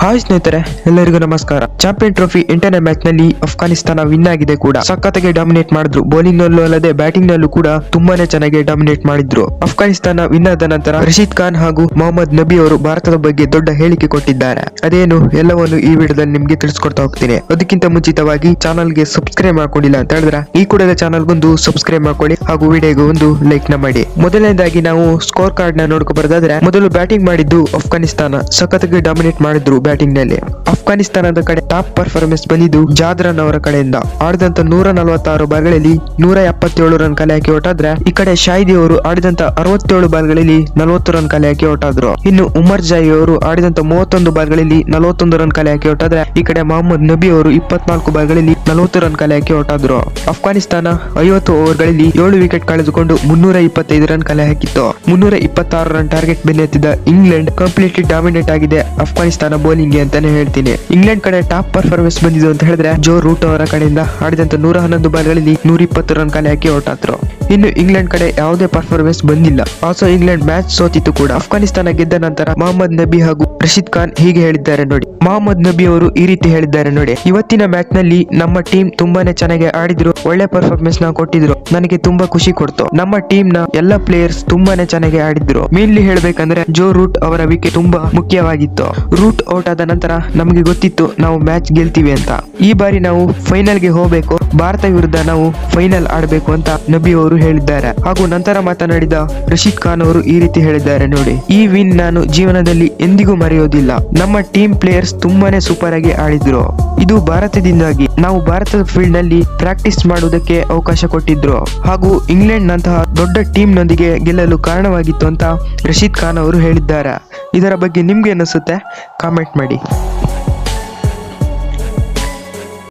Hi ಸ್ನೇಹಿತರೆ, ಎಲ್ಲರಿಗೂ ನಮಸ್ಕಾರ. ಚಾಂಪಿಯನ್ ಟ್ರೋಫಿ ಇಂಟರ್ನೆಟ್ ಮ್ಯಾಚ್ನಲ್ಲಿ ಅಫ್ಘಾನಿಸ್ತಾನ ವಿನ್ ಆಗಿದೆ ಕೂಡ. ಸಖತ್ತಾಗಿ ಡಾಮಿನೇಟ್ ಮಾಡಿದ್ರು. ಬೌಲಿಂಗ್ ನಲ್ಲೂ ಅಲ್ಲದೆ ಬ್ಯಾಟಿಂಗ್ ನಲ್ಲೂ ಕೂಡ ತುಂಬಾನೇ ಚೆನ್ನಾಗಿ ಡಾಮಿನೇಟ್ ಮಾಡಿದ್ರು. ಅಫ್ಘಾನಿಸ್ತಾನ ವಿನ್ ಆದ ನಂತರ ರಶೀದ್ ಖಾನ್ ಹಾಗೂ ಮೊಹಮ್ಮದ್ ನಬಿ ಅವರು ಭಾರತದ ಬಗ್ಗೆ ದೊಡ್ಡ ಹೇಳಿಕೆ ಕೊಟ್ಟಿದ್ದಾರೆ. ಅದೇನು, ಎಲ್ಲವನ್ನು ಈ ವಿಡಿಯೋದಲ್ಲಿ ನಿಮ್ಗೆ ತಿಳಿಸ್ಕೊಡ್ತಾ ಹೋಗ್ತೀನಿ. ಅದಕ್ಕಿಂತ ಮುಂಚಿತವಾಗಿ ಚಾನಲ್ಗೆ ಸಬ್ಸ್ಕ್ರೈಬ್ ಮಾಡ್ಕೊಂಡಿಲ್ಲ ಅಂತ ಹೇಳಿದ್ರೆ, ಈ ಕೂಡಲೇ ಚಾನಲ್ ಗೊಂದು ಸಬ್ಸ್ಕ್ರೈಬ್ ಮಾಡ್ಕೊಳ್ಳಿ ಹಾಗೂ ವಿಡಿಯೋಗೆ ಒಂದು ಲೈಕ್ನ ಮಾಡಿ. ಮೊದಲನೇದಾಗಿ ನಾವು ಸ್ಕೋರ್ ಕಾರ್ಡ್ನ ನೋಡ್ಕೊ ಬರೋದಾದ್ರೆ, ಮೊದಲು ಬ್ಯಾಟಿಂಗ್ ಮಾಡಿದ್ದು ಅಫ್ಘಾನಿಸ್ತಾನ. ಸಖತ್ತಾಗಿ ಡಾಮಿನೇಟ್ ಮಾಡಿದ್ರು ಬ್ಯಾಟಿಂಗ್ನಲ್ಲಿ ಅಫ್ಘಾನಿಸ್ತಾನದ ಕಡೆ ಟಾಪ್ ಪರ್ಫಾರ್ಮೆನ್ಸ್ ಬಂದಿದ್ದು ಜಾದ್ರನ್ ಅವರ ಕಡೆಯಿಂದ. ಆಡಿದಂತ ನೂರ ನಲವತ್ತಾರು ಬಾಲ್ಗಳಲ್ಲಿ ನೂರ ಎಪ್ಪತ್ತೇಳು ರನ್ ಕಲೆ ಹಾಕಿ ಹೊಟ್ಟಾದ್ರೆ ಈ ಕಡೆ ಶಾಹಿದಿ ಅವರು ಆಡಿದಂತ ಅರವತ್ತೇಳು ಬಾಲ್ಗಳಲ್ಲಿ ನಲವತ್ತು ರನ್ ಕಲೆ ಹಾಕಿ ಹೊಟ್ಟಾದ್ರು ಇನ್ನು ಉಮರ್ ಜಾಯಿ ಅವರು ಆಡಿದಂತ ಮೂವತ್ತೊಂದು ಬಾಲ್ಗಳಲ್ಲಿ ನಲವತ್ತೊಂದು ರನ್ ಕಲೆ ಹಾಕಿ ಹೊಟ್ಟಾದ್ರೆ ಈ ಕಡೆ ಮೊಹಮ್ಮದ್ ನಬಿ ಅವರು ಇಪ್ಪತ್ನಾಲ್ಕು ಬಾಲ್ಗಳಲ್ಲಿ ನಲವತ್ತು ರನ್ ಕಲೆ ಹಾಕಿ ಹೊಟ್ಟಾದ್ರು ಅಫ್ಘಾನಿಸ್ತಾನ ಐವತ್ತು ಓವರ್ಗಳಲ್ಲಿ ಏಳು ವಿಕೆಟ್ ಕಳೆದುಕೊಂಡು ಮುನ್ನೂರ ಇಪ್ಪತ್ತೈದು ರನ್ ಕಲೆ ಹಾಕಿತ್ತು ಮುನ್ನೂರ ಇಪ್ಪತ್ತಾರು ರನ್ ಟಾರ್ಗೆಟ್ ಬೆನ್ನತ್ತಿದ್ದ ಇಂಗ್ಲೆಂಡ್ ಕಂಪ್ಲೀಟ್ಲಿ ಡಾಮಿನೇಟ್ ಆಗಿದೆ ಅಫ್ಘಾನಿಸ್ತಾನ ಬೌಲಿಂಗ್ ಅಂತಾನೆ ಹೇಳ್ತೀನಿ. ಇಂಗ್ಲೆಂಡ್ ಕಡೆ ಟಾಪ್ ಪರ್ಫಾರ್ಮೆನ್ಸ್ ಬಂದಿದೆ ಅಂತ ಹೇಳಿದ್ರೆ ಜೋ ರೂಟ್ ಅವರ ಕಡೆಯಿಂದ ಆಡಿದಂತ ನೂರ ಹನ್ನೊಂದು ಬಾಲ್ಗಳಲ್ಲಿ ನೂರ ಇಪ್ಪತ್ತು ರನ್ ಖಾಲಿ ಹಾಕಿ ಆದ್ರು ಇನ್ನು ಇಂಗ್ಲೆಂಡ್ ಕಡೆ ಯಾವುದೇ ಪರ್ಫಾರ್ಮೆನ್ಸ್ ಬಂದಿಲ್ಲ. ಆಲ್ಸೋ ಇಂಗ್ಲೆಂಡ್ ಮ್ಯಾಚ್ ಸೋತಿತ್ತು ಕೂಡ. ಅಫ್ಘಾನಿಸ್ತಾನ ಗೆದ್ದ ನಂತರ ಮೊಹಮ್ಮದ್ ನಬಿ ಹಾಗೂ ರಶೀದ್ ಖಾನ್ ಹೀಗೆ ಹೇಳಿದ್ದಾರೆ ನೋಡಿ. ಮೊಹಮ್ಮದ್ ನಬಿ ಅವರು ಈ ರೀತಿ ಹೇಳಿದ್ದಾರೆ ನೋಡಿ, ಇವತ್ತಿನ ಮ್ಯಾಚ್ನಲ್ಲಿ ನಮ್ಮ ಟೀಮ್ ತುಂಬಾನೇ ಚೆನ್ನಾಗಿ ಆಡಿದ್ರು, ಒಳ್ಳೆ ಪರ್ಫಾರ್ಮೆನ್ಸ್ನ ಕೊಟ್ಟಿದ್ರು, ನನಗೆ ತುಂಬಾ ಖುಷಿ ಕೊಡ್ತು. ನಮ್ಮ ಟೀಮ್ನ ಎಲ್ಲ ಪ್ಲೇಯರ್ಸ್ ತುಂಬಾನೇ ಚೆನ್ನಾಗಿ ಆಡಿದ್ರು. ಮೇನ್ಲಿ ಹೇಳ್ಬೇಕಂದ್ರೆ ಜೋ ರೂಟ್ ಅವರ ವಿಕೆಟ್ ತುಂಬಾ ಮುಖ್ಯವಾಗಿತ್ತು. ರೂಟ್ ಔಟ್ ಆದ ನಂತರ ನಮಗೆ ಗೊತ್ತಿತ್ತು ನಾವು ಮ್ಯಾಚ್ ಗೆಲ್ತೀವಿ ಅಂತ. ಈ ಬಾರಿ ನಾವು ಫೈನಲ್ಗೆ ಹೋಗ್ಬೇಕು, ಭಾರತ ವಿರುದ್ಧ ನಾವು ಫೈನಲ್ ಆಡಬೇಕು ಅಂತ ನಬಿ ಅವರು ಹೇಳಿದ್ದಾರೆ. ಹಾಗೂ ನಂತರ ಮಾತನಾಡಿದ ರಶೀದ್ ಖಾನ್ ಅವರು ಈ ರೀತಿ ಹೇಳಿದ್ದಾರೆ ನೋಡಿ, ಈ ವಿನ್ ನಾನು ಜೀವನದಲ್ಲಿ ಎಂದಿಗೂ ಮರೆಯೋದಿಲ್ಲ. ನಮ್ಮ ಟೀಮ್ ಪ್ಲೇಯರ್ಸ್ ತುಂಬಾನೇ ಸೂಪರ್ ಆಗಿ ಆಡಿದ್ರು ಇದು ಭಾರತದಿಂದಾಗಿ ನಾವು ಭಾರತದ ಫೀಲ್ಡ್ನಲ್ಲಿ ಪ್ರಾಕ್ಟೀಸ್ ಮಾಡುವುದಕ್ಕೆ ಅವಕಾಶ ಕೊಟ್ಟಿದ್ರು. ಹಾಗೂ ಇಂಗ್ಲೆಂಡ್ ನಂತಹ ದೊಡ್ಡ ಟೀಮ್ ನೊಂದಿಗೆ ಗೆಲ್ಲಲು ಕಾರಣವಾಗಿತ್ತು ಅಂತ ರಶೀದ್ ಖಾನ್ ಅವರು ಹೇಳಿದ್ದಾರೆ. ಇದರ ಬಗ್ಗೆ ನಿಮ್ಗೆ ಅನಿಸುತ್ತೆ ಕಾಮೆಂಟ್ ಮಾಡಿ.